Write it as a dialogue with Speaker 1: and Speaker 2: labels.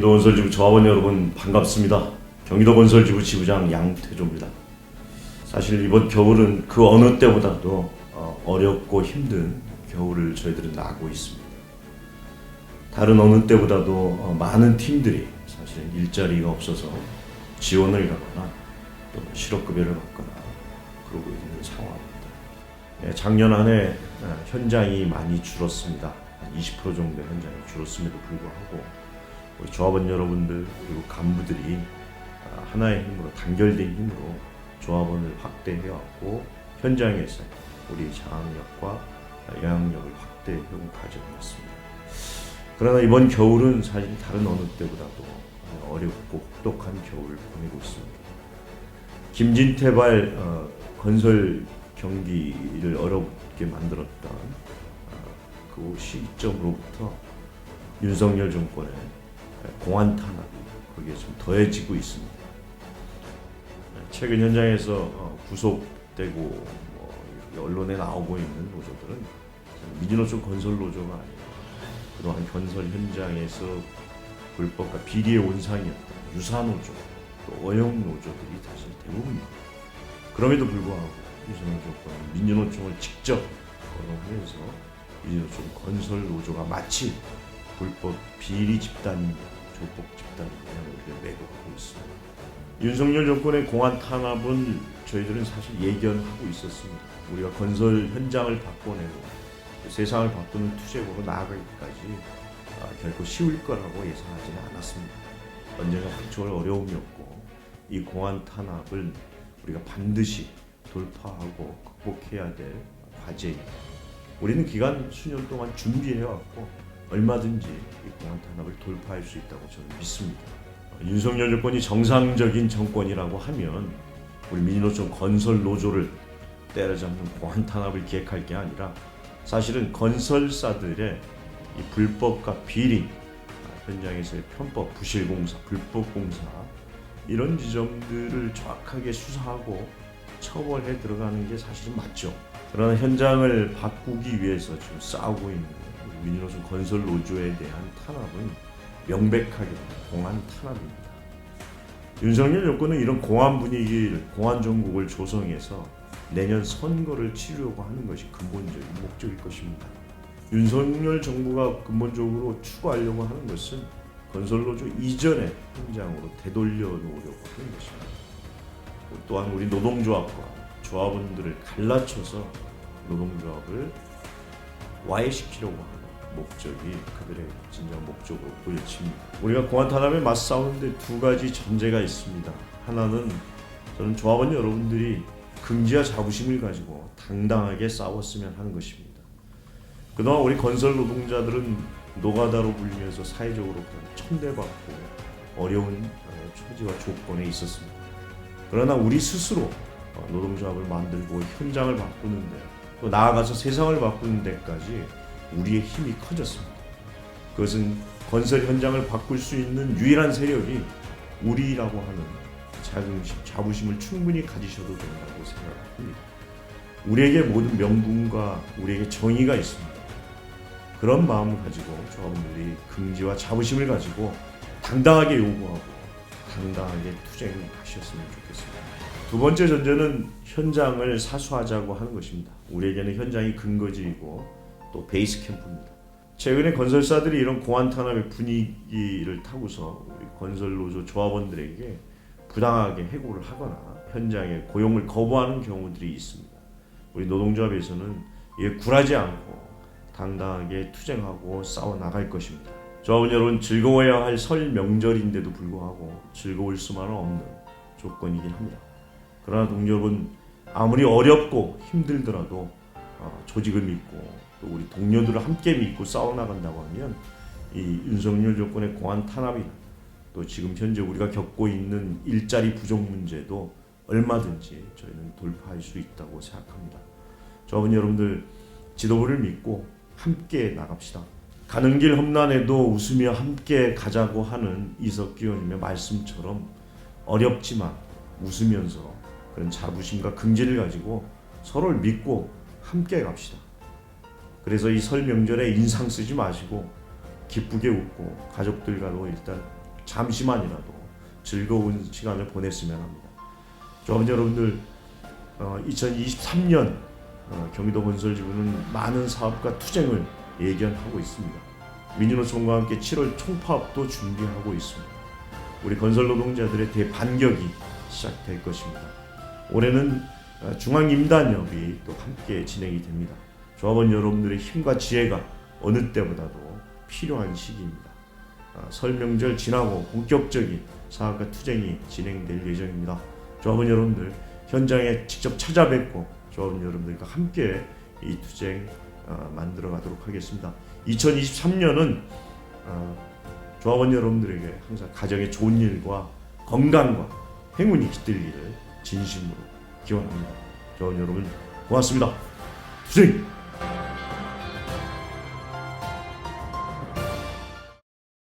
Speaker 1: 건설지구 조합원 여러분 반갑습니다. 경기도 건설지구 지부장 양태조입니다. 사실 이번 겨울은 그 어느 때보다도 어, 어렵고 힘든 겨울을 저희들은 나고 있습니다. 다른 어느 때보다도 어, 많은 팀들이 사실은 일자리가 없어서 지원을 가거나 또 실업급여를 받거나 그러고 있는 상황입니다. 예, 작년 한 해 현장이 많이 줄었습니다. 한20% 정도 현장이 줄었음에도 불구하고 우리 조합원 여러분들 그리고 간부들이 아, 하나의 힘으로 단결된 힘으로 조합원을 확대해왔고 현장에서 우리 장악력과 영향력을 확대해온 과정이었습니다. 그러나 이번 겨울은 사실 다른 어느 때보다도 어렵고 혹독한 겨울을 보내고 있습니다. 김진태발 어, 건설 경기를 어렵게 만들었던 어, 그 시점으로부터 윤석열 정권의 공안 탄압이 거기에 좀 더해지고 있습니다. 최근 현장에서 어, 구속되고 뭐 언론에 나오고 있는 노조들은 민주노총 건설 노조가 아니라 그동안 건설 현장에서 불법과 비리의 온상이었던 유사 노조, 또 어용 노조들이 사실 대부분입니다. 그럼에도 불구하고 윤석열 정권은 민주노총을 직접 거론하면서 민주노총 건설 노조가 마치 불법 비리 집단이냐 조폭 집단이냐 우리가 매도하고 있습니다. 윤석열 정권의 공안 탄압은 저희들은 사실 예견하고 있었습니다. 우리가 건설 현장을 바꿔내고 세상을 바꾸는 투쟁으로 나아가기까지 아, 결코 쉬울 거라고 예상하지는 않았습니다. 언제나 닥쳐올 어려움이었고 이 공안 탄압을 우리가 반드시 돌파하고 극복해야 될 과제입니다. 우리는 기간 수년 동안 준비해왔고 얼마든지 이 공안 탄압을 돌파할 수 있다고 저는 믿습니다. 어, 윤석열 정권이 정상적인 정권이라고 하면 우리 민노총 건설 노조를 때려잡는 공안 탄압을 기획할 게 아니라 사실은 건설사들의 이 불법과 비리, 아, 현장에서의 편법, 부실공사, 불법공사 이런 지점들을 정확하게 수사하고 처벌해 들어가는 게 사실은 맞죠. 그러나 현장을 바꾸기 위해서 지금 싸우고 있는 민주노총 건설 노조에 대한 탄압은 명백하게 공안 탄압입니다. 윤석열 정권은 이런 공안 분위기를 공안 정국을 조성해서 내년 선거를 치르려고 하는 것이 근본적인 목적일 것입니다. 윤석열 정부가 근본적으로 추구하려고 하는 것은 건설노조 이전의 현장으로 되돌려 놓으려고 하는 것입니다. 또한 우리 노동조합과 조합원들을 갈라쳐서 노동조합을 와해시키려고 하는 목적이 그들의 진정 목적으로 보여집니다. 우리가 공안 탄압에 맞싸우는데 두 가지 전제가 있습니다. 하나는 저는 조합원 여러분들이 긍지와 자부심을 가지고 당당하게 싸웠으면 하는 것입니다. 그동안 우리 건설 노동자들은 노가다로 불리면서 사회적으로 천대받고 어려운 어, 처지와 조건에 있었습니다. 그러나 우리 스스로 어, 노동조합을 만들고 현장을 바꾸는데 또 나아가서 세상을 바꾸는 데까지 우리의 힘이 커졌습니다. 그것은 건설 현장을 바꿀 수 있는 유일한 세력이 우리라고 하는 자긍심, 자부심을 충분히 가지셔도 된다고 생각합니다. 우리에게 모든 명분과 우리에게 정의가 있습니다. 그런 마음을 가지고 조합원들이 긍지와 자부심을 가지고 당당하게 요구하고 당당하게 투쟁하셨으면 좋겠습니다. 두 번째 전제는 현장을 사수하자고 하는 것입니다. 우리에게는 현장이 근거지이고 또 베이스 캠프입니다. 최근에 건설사들이 이런 공안 탄압의 분위기를 타고서 건설 노조 조합원들에게 부당하게 해고를 하거나 현장에 고용을 거부하는 경우들이 있습니다. 우리 노동조합에서는 이에 굴하지 않고 당당하게 투쟁하고 싸워 나갈 것입니다. 조합원 여러분 즐거워야 할 설 명절인데도 불구하고 즐거울 수만은 없는 조건이긴 합니다. 그러나 동료 여러분 아무리 어렵고 힘들더라도 어, 조직을 믿고 또 우리 동료들을 함께 믿고 싸워 나간다고 하면 이 윤석열 조건의 공안 탄압이나 또 지금 현재 우리가 겪고 있는 일자리 부족 문제도 얼마든지 저희는 돌파할 수 있다고 생각합니다. 저분 여러분들 지도부를 믿고 함께 나갑시다. 가는 길 험난에도 웃으며 함께 가자고 하는 이석기 의원님의 말씀처럼 어렵지만 웃으면서 그런 자부심과 긍지를 가지고 서로를 믿고 함께 갑시다. 그래서 이 설 명절에 인상 쓰지 마시고 기쁘게 웃고 가족들과도 일단 잠시만이라도 즐거운 시간을 보냈으면 합니다. 조합원 여러분들 어, 2023년 어, 경기도 건설지부는 많은 사업과 투쟁을 예견하고 있습니다. 민주노총과 함께 7월 총파업도 준비하고 있습니다. 우리 건설 노동자들의 대반격이 시작될 것입니다. 올해는 어, 중앙임단협이 또 함께 진행이 됩니다. 조합원 여러분들의 힘과 지혜가 어느 때보다도 필요한 시기입니다. 어, 설 명절 지나고 본격적인 사업과 투쟁이 진행될 예정입니다. 조합원 여러분들 현장에 직접 찾아뵙고 조합원 여러분들과 함께 이 투쟁 어, 만들어 가도록 하겠습니다. 2023년은 어, 조합원 여러분들에게 항상 가정의 좋은 일과 건강과 행운이 깃들기를 진심으로 기원합니다. 조합원 여러분 고맙습니다. 투쟁!